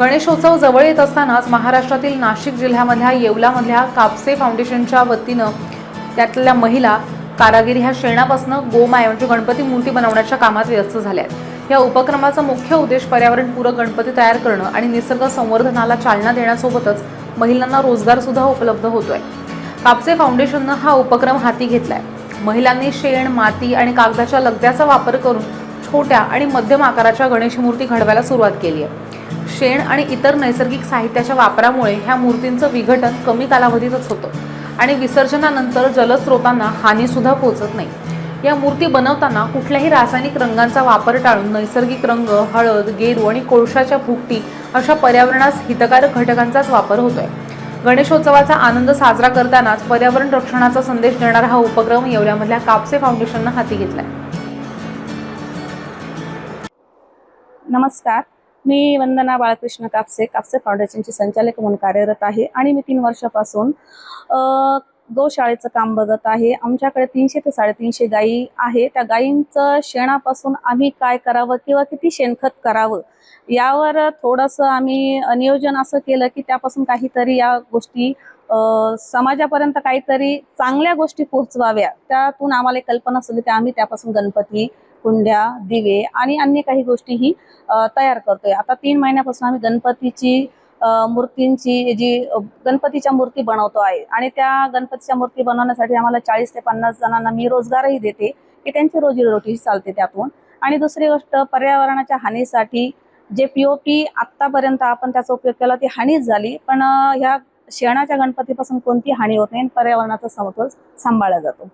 गणेशोत्सव जवळ येत असतानाच महाराष्ट्रातील नाशिक जिल्ह्यामधल्या येवलामधल्या कापसे फाउंडेशनच्या वतीनं त्यातल्या महिला कारागिरी ह्या शेणापासून गोमाय म्हणजे गणपती मूर्ती बनवण्याच्या कामात व्यस्त झाल्या आहेत या उपक्रमाचा मुख्य उद्देश पर्यावरणपूरक गणपती तयार करणं आणि निसर्ग संवर्धनाला चालना देण्यासोबतच महिलांना रोजगारसुद्धा उपलब्ध होतोय. कापसे फाउंडेशननं हा उपक्रम हाती घेतलाय. महिलांनी शेण माती आणि कागदाच्या लगद्याचा वापर करून छोट्या आणि मध्यम आकाराच्या गणेश मूर्ती घडवायला सुरुवात केली आहे. शेण आणि इतर नैसर्गिक साहित्याच्या वापरामुळे ह्या मूर्तींचं विघटन कमी कालावधीतच होतं आणि विसर्जनानंतर जलस्रोतांना हानीसुद्धा पोहोचत नाही. या मूर्ती बनवताना कुठल्याही रासायनिक रंगांचा वापर टाळून नैसर्गिक रंग हळद गेरू आणि कोळशाच्या भुकटी अशा पर्यावरणास हितकारक घटकांचाच वापर होतोय. गणेशोत्सवाचा आनंद साजरा करतानाच पर्यावरण रक्षणाचा संदेश देणारा हा उपक्रम येवल्यामधल्या कापसे फाउंडेशननं हाती घेतलाय. नमस्कार. मी वंदना बाळकृष्ण कापसे कापसे फाउंडेशनची संचालक म्हणून कार्यरत आहे आणि मी तीन वर्षापासून गोशाळेचं काम बघत आहे. आमच्याकडे तीनशे ते साडेतीनशे गायी आहे. त्या गायींचं शेणापासून आम्ही काय करावं किंवा किती शेणखत करावं यावर थोडंसं आम्ही नियोजन असं केलं की त्यापासून काहीतरी या गोष्टी समाजापर्यंत काहीतरी चांगल्या गोष्टी पोहोचवाव्या. त्यातून आम्हाला कल्पना सुचली की आम्ही त्यापासून गणपती कुंड्या दिवे आणि अन्य काही गोष्टीही तयार करतोय. आता तीन महिन्यापासून आम्ही गणपतीची मूर्तींची जी गणपतीच्या मूर्ती बनवतो आहे. आणि त्या गणपतीच्या मूर्ती बनवण्यासाठी आम्हाला चाळीस ते पन्नास जणांना मी रोजगारही देते. की त्यांची रोजीरोटी चालते त्यातून. आणि दुसरी गोष्ट पर्यावरणाच्या हानीसाठी जे पी ओ पी आत्तापर्यंत आपण त्याचा उपयोग केला ती हानीच झाली. पण ह्या शेणाच्या गणपतीपासून कोणती हानी होत नाही आणि पर्यावरणाचा समतोल सांभाळला जातो.